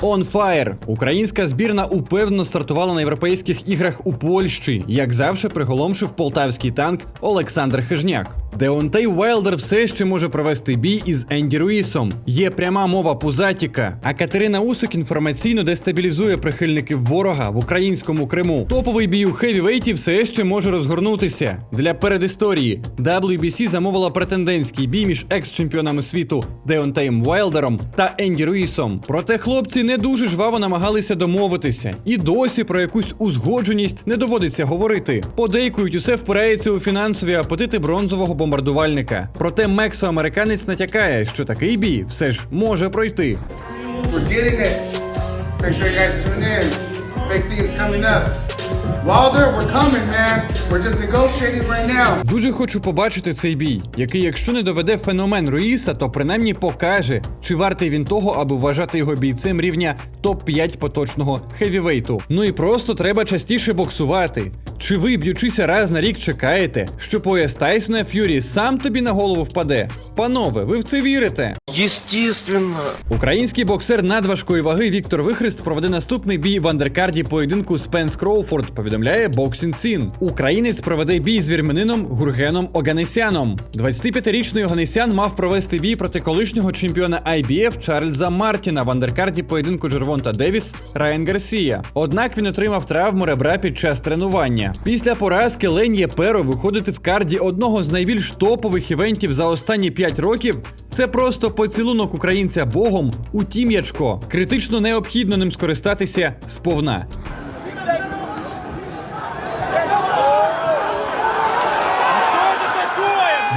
On Fire. Українська збірна упевнено стартувала на європейських іграх у Польщі, як завжди приголомшив полтавський танк Олександр Хижняк. Деонтей Уайлдер все ще може провести бій із Енді Руїсом. Є пряма мова пузатіка. А Катерина Усик інформаційно дестабілізує прихильників ворога в українському Криму. Топовий бій у хевівейті все ще може розгорнутися. Для передісторії WBC замовила претендентський бій між екс-чемпіонами світу Деонтеєм Уайлдером та Енді Руїсом. Проте хлопці не дуже жваво намагалися домовитися, і досі про якусь узгодженість не доводиться говорити. Подейкують, усе впирається у фінансові апетити бронзового бомбардувальника. Проте мексо-американець натякає, що такий бій все ж може пройти. We're getting it. Make sure you guys tune in. Big things coming up. Wilder, we're coming, man. We're just negotiating right now. Дуже хочу побачити цей бій, який, якщо не доведе феномен Руїса, то принаймні покаже, чи вартий він того, аби вважати його бійцем рівня топ-5 поточного хевівейту. Ну і просто треба частіше боксувати. Чи ви, б'ючися раз на рік, чекаєте, що пояс Тайсона Ф'юрі сам тобі на голову впаде? Панове, ви в це вірите? Естественно. Український боксер надважкої ваги Віктор Вихрест проведе наступний бій в андеркарді поєдинку Спенс Кроуфорд, повідомляє Boxing Scene. Українець проведе бій з вірменином Гургеном Оганесяном. 25-річний Оганесян мав провести бій проти колишнього чемпіона IBF Чарльза Мартіна в андеркарді поєдинку Джервонта Девіс Райан Гарсія. Однак він отримав травму ребра під час тренування. Після поразки Лень Єперо виходити в карді одного з найбільш топових івентів за останні 5 років. Це просто поцілунок українця Богом у тім'ячко. Критично необхідно ним скористатися сповна.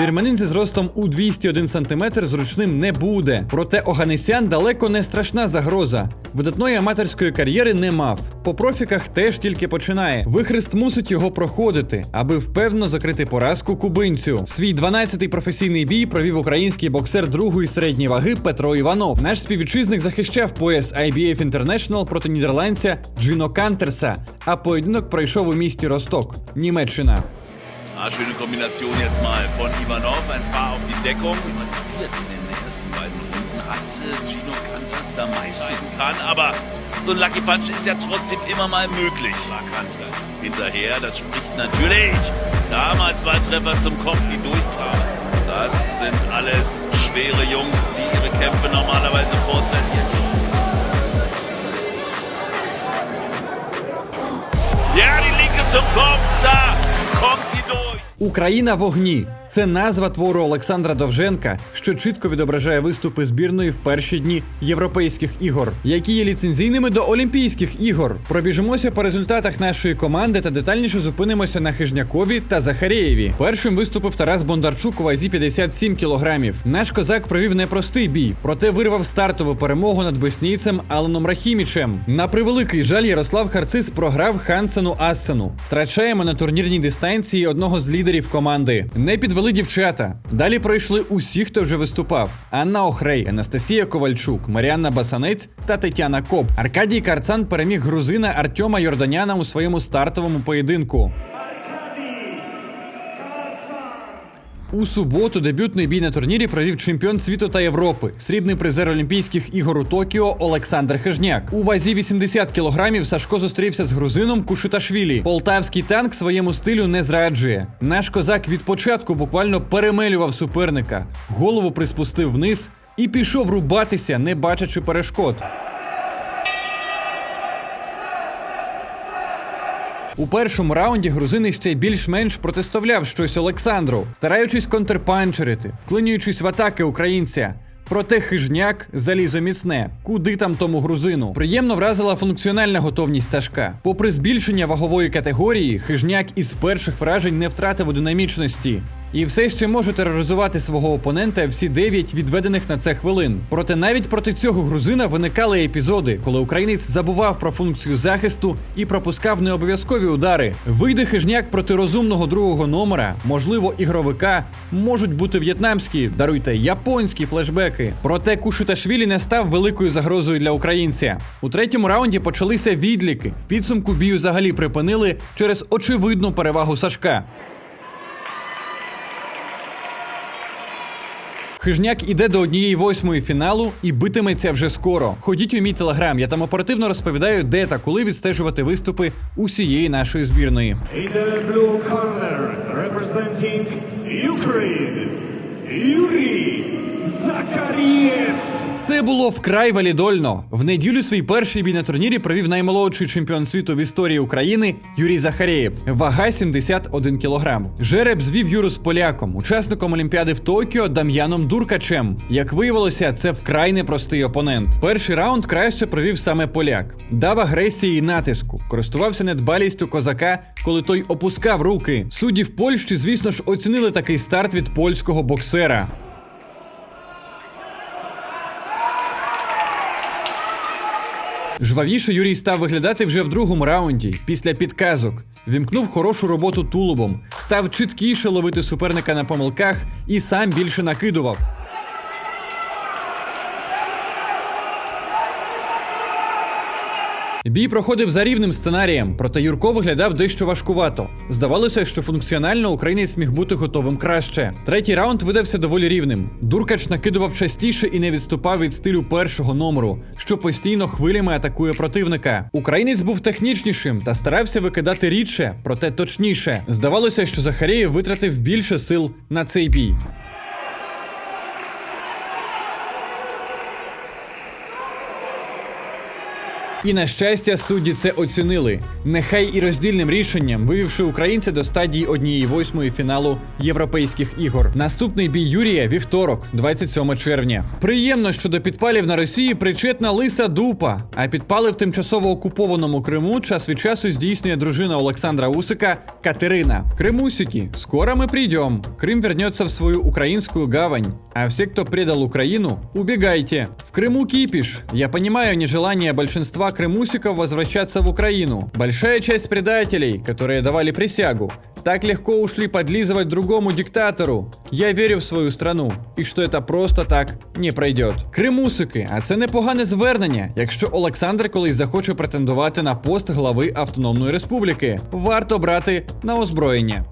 Вірменин зі зростом у 201 см зручним не буде. Проте Оганесян далеко не страшна загроза. Видатної аматорської кар'єри не мав. По профіках теж тільки починає. Вихрест мусить його проходити, аби впевнено закрити поразку кубинцю. Свій 12-й професійний бій провів український боксер другої середньої ваги Петро Іванов. Наш співвітчизник захищав пояс IBF International проти нідерландця Джино Кантерса. А поєдинок пройшов у місті Росток, Німеччина. Ah, schöne Kombination jetzt mal von Ivanov, ein paar auf die Deckung. Thematisiert in den ersten beiden Runden hat Gino Cantas da meistens kann, aber so ein Lucky Punch ist ja trotzdem immer mal möglich. Hinterher, das spricht natürlich. Da mal zwei Treffer zum Kopf, die durchkamen. Das sind alles schwere Jungs, die ihre Kämpfe normalerweise fortsetzen. Ja, die linke zum Kopf, da kommt sie durch. Україна в огні це назва твору Олександра Довженка, що чітко відображає виступи збірної в перші дні європейських ігор, які є ліцензійними до Олімпійських ігор. Пробіжимося по результатах нашої команди та детальніше зупинимося на Хижнякові та Захарєєві. Першим виступив Тарас Бондарчук у вазі 57 кілограмів. Наш козак провів непростий бій, проте вирвав стартову перемогу над боснійцем Аленом Рахімічем. На превеликий жаль, Ярослав Харцис програв Хансену Ассену. Втрачаємо на турнірній дистанції одного з лідерів команди. Не підвели дівчата. Далі пройшли усі, хто вже виступав: Анна Охрей, Анастасія Ковальчук, Маріанна Басанець та Тетяна Коп. Аркадій Карцан переміг грузина Артема Йорданяна у своєму стартовому поєдинку. У суботу дебютний бій на турнірі провів чемпіон світу та Європи, срібний призер Олімпійських ігор у Токіо Олександр Хижняк. У вазі 80 кілограмів Сашко зустрівся з грузином Кушиташвілі. Полтавський танк своєму стилю не зраджує. Наш козак від початку буквально перемелював суперника, голову приспустив вниз і пішов рубатися, не бачачи перешкод. У першому раунді грузини ще більш-менш протиставляв щось Олександру, стараючись контрпанчерити, вклинюючись в атаки українця. Проте хижняк залізо міцне. Куди там тому грузину? Приємно вразила функціональна готовність Сашка. Попри збільшення вагової категорії, хижняк із перших вражень не втратив у динамічності. І все ще може тероризувати свого опонента всі 9 відведених на це хвилин. Проте навіть проти цього грузина виникали епізоди, коли українець забував про функцію захисту і пропускав необов'язкові удари. Вийде хижняк проти розумного другого номера, можливо, ігровика, можуть бути в'єтнамські, даруйте японські флешбеки. Проте Кушиташвілі не став великою загрозою для українця. У третьому раунді почалися відліки. В підсумку бію взагалі припинили через очевидну перевагу Сашка. Хижняк іде до однієї восьмої фіналу і битиметься вже скоро. Ходіть у мій телеграм, я там оперативно розповідаю, де та коли відстежувати виступи усієї нашої збірної. In the blue corner, representing Ukraine, Yuri Zakariev. Це було вкрай валідольно. В неділю свій перший бій на турнірі провів наймолодший чемпіон світу в історії України Юрій Захарєєв. Вага 71 кілограм. Жереб звів Юру з поляком, учасником Олімпіади в Токіо Дам'яном Дуркачем. Як виявилося, це вкрай непростий опонент. Перший раунд краще провів саме поляк. Дав агресії і натиску, користувався недбалістю козака, коли той опускав руки. Судді в Польщі, звісно ж, оцінили такий старт від польського боксера. Жвавіше Юрій став виглядати вже в другому раунді, після підказок. Вімкнув хорошу роботу тулубом, став чіткіше ловити суперника на помилках і сам більше накидував. Бій проходив за рівним сценарієм, проте Юрко виглядав дещо важкувато. Здавалося, що функціонально українець міг бути готовим краще. Третій раунд видався доволі рівним. Дуркач накидував частіше і не відступав від стилю першого номеру, що постійно хвилями атакує противника. Українець був технічнішим та старався викидати рідше, проте точніше. Здавалося, що Захарєєв витратив більше сил на цей бій. І на щастя, судді це оцінили. Нехай і роздільним рішенням, вивівши українця до стадії однієї восьмої фіналу європейських ігор. Наступний бій Юрія вівторок, 27 червня. Приємно, що до підпалів на Росії причетна лиса дупа. А підпали в тимчасово окупованому Криму час від часу здійснює дружина Олександра Усика Катерина. Кримусики, скоро мы придем. Крым вернется в свою украинскую гавань. А все, кто предал Украину, убегайте. В Крыму кипиш. Я понимаю нежелание большинства крымусиков возвращаться в Украину. Большая часть предателей, которые давали присягу, так легко ушли подлизывать другому диктатору. Я верю в свою страну, і що это просто так не пройдет. Кримусики, а це непогане звернення, якщо Олександр колись захоче претендувати на пост глави Автономної Республіки. Варто брати на озброєння.